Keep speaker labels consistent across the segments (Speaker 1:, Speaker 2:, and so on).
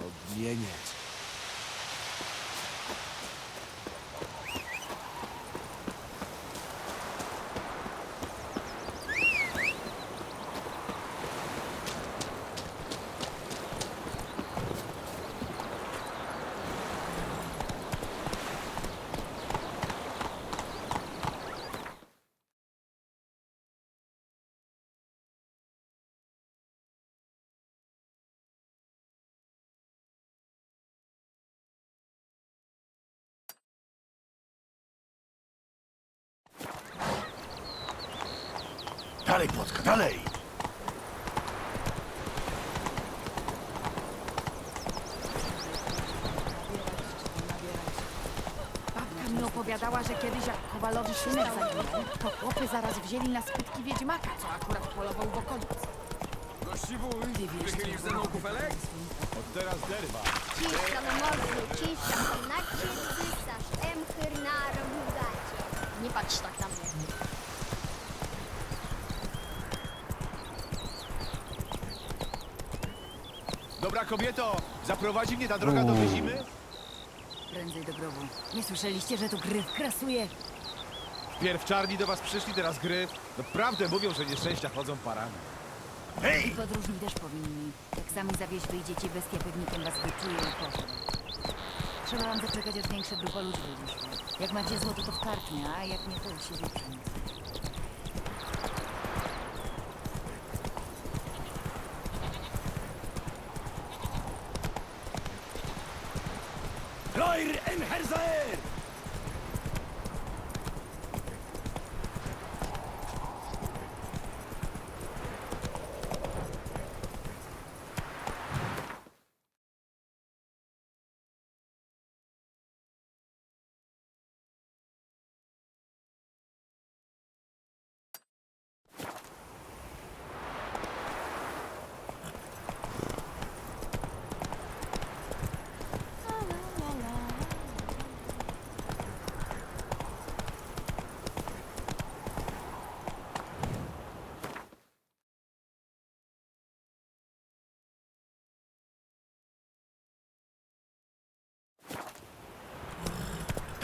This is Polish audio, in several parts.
Speaker 1: объединять
Speaker 2: Dalej, Płotka, dalej!
Speaker 3: Babka mi opowiadała, że kiedyś jak Kowalowi synek zaginął, to chłopy zaraz wzięli na spytki wiedźmaka, co akurat polował w okolicy.
Speaker 4: Gościwuj,
Speaker 3: Ty wiesz,
Speaker 4: wychylisz ze mną kufelek? Od teraz derba.
Speaker 5: Ciszka na morzu, ciszka na ciebie, sasz emchyr na robugacie. Nie patrz tak na
Speaker 2: Dobra kobieto, zaprowadzi mnie ta droga do Wyzimy?
Speaker 3: Prędzej do grobu. Nie słyszeliście, że tu gryf krasuje?
Speaker 2: Pierw czarni do was przyszli, teraz gry. No prawdę mówią, że nieszczęścia chodzą parami.
Speaker 3: I
Speaker 2: Hej!
Speaker 3: podróżni też powinni. Jak sami za wieś wyjdziecie, bestia pewnikiem was wyczuje i pożre. Trzeba wam zaczekać, aż większa grupa ludzi wyszła. Jak macie złoto, to w kartnie, a jak nie, to się wiecznie.
Speaker 2: Feuer in Hersehen!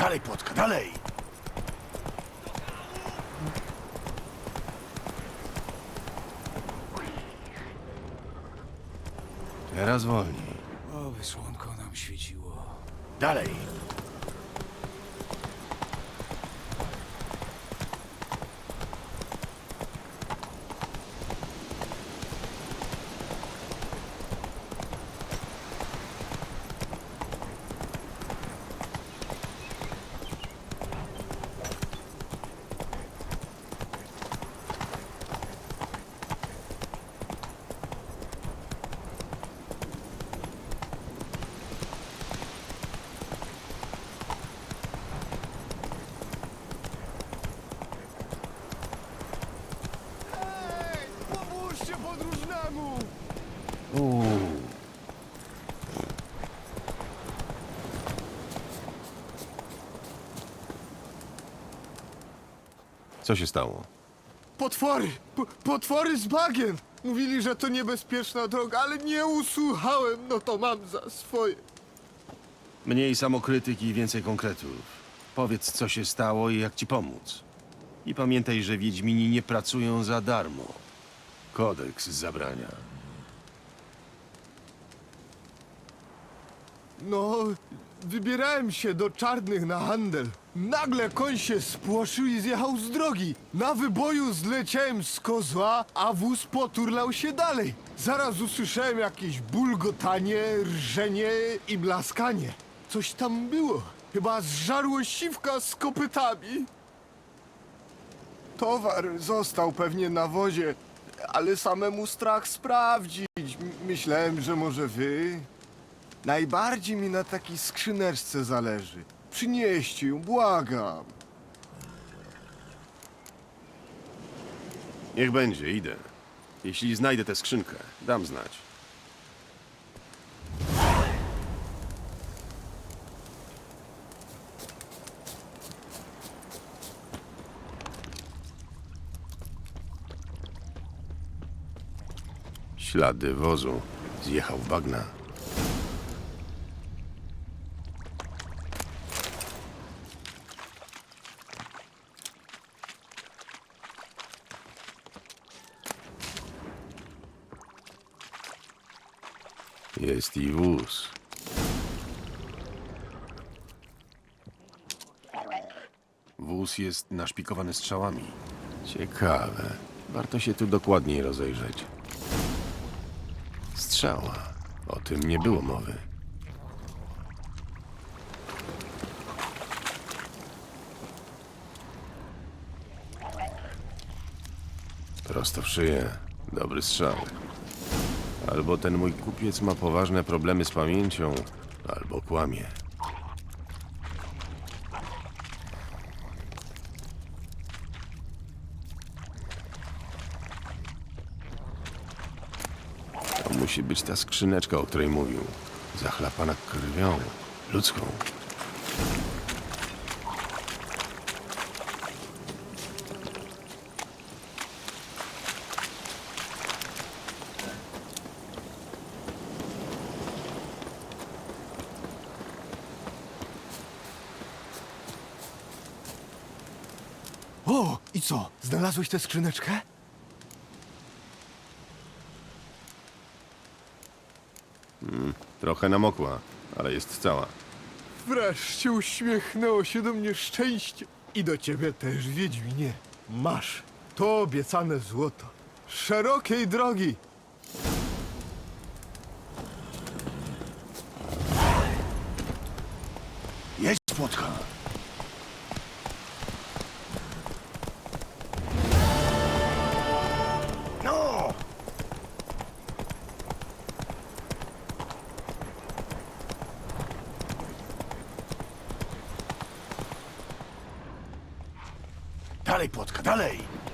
Speaker 2: Dalej, Płotka, dalej!
Speaker 1: Teraz wolniej.
Speaker 4: Oby słonko nam świeciło.
Speaker 2: Dalej!
Speaker 1: Uuu. Co się stało?
Speaker 6: Potwory! P potwory z bagien! Mówili, że to niebezpieczna droga, ale nie usłuchałem, no to mam za swoje.
Speaker 1: Mniej samokrytyki i więcej konkretów. Powiedz, co się stało i jak ci pomóc. I pamiętaj, że Wiedźmini nie pracują za darmo. Kodeks zabrania.
Speaker 6: No, wybierałem się do czarnych na handel. Nagle koń się spłoszył i zjechał z drogi. Na wyboju zleciałem z kozła, a wóz poturlał się dalej. Zaraz usłyszałem jakieś bulgotanie, rżenie i blaskanie. Coś tam było. Chyba zżarło siwka z kopytami. Towar został pewnie na wozie, ale samemu strach sprawdzić. Myślałem, że może wy. Najbardziej mi na takiej skrzyneczce zależy. Przynieście ją, błagam.
Speaker 1: Niech będzie, idę. Jeśli znajdę tę skrzynkę, dam znać. Ślady wozu. Zjechał w bagna. Jest i wóz. Wóz jest naszpikowany strzałami. Ciekawe. Warto się tu dokładniej rozejrzeć. Strzała. O tym nie było mowy. Prosto w szyję. Dobry strzał. Albo ten mój kupiec ma poważne problemy z pamięcią, albo kłamie. To musi być ta skrzyneczka, o której mówił. Zachlapana krwią. Ludzką.
Speaker 6: O, i co? Znalazłeś tę skrzyneczkę?
Speaker 1: Trochę namokła, ale jest cała.
Speaker 6: Wreszcie uśmiechnęło się do mnie szczęście. I do ciebie też, Wiedźminie. Masz to obiecane złoto. Szerokiej drogi.
Speaker 1: Jedź, Płotka! Dalej, Płotka, dalej!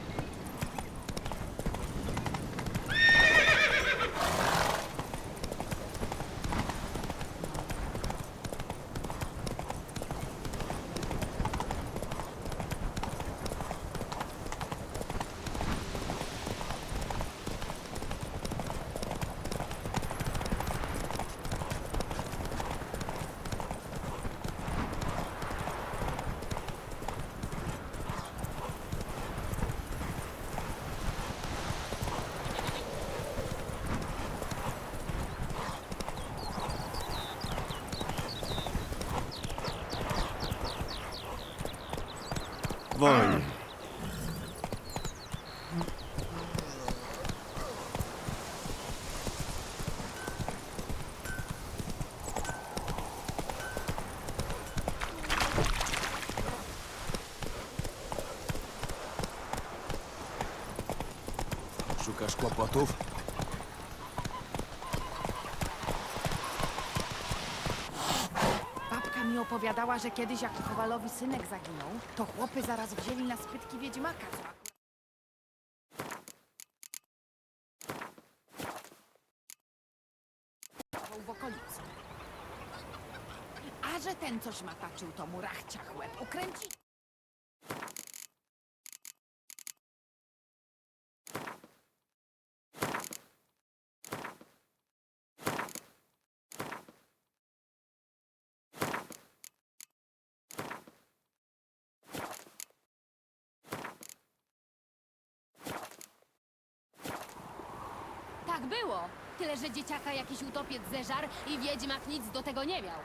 Speaker 4: воинов.
Speaker 7: Шукаешь клопотов? Opowiadała, że kiedyś jak Kowalowi synek zaginął, to chłopy zaraz wzięli na spytki wiedźmaka. w okolicy. A że ten coś mataczył, to mu rachciach łeb ukręci.
Speaker 8: Było. Tyle, że dzieciaka jakiś utopiec zeżar i wiedźmak nic do tego nie miał.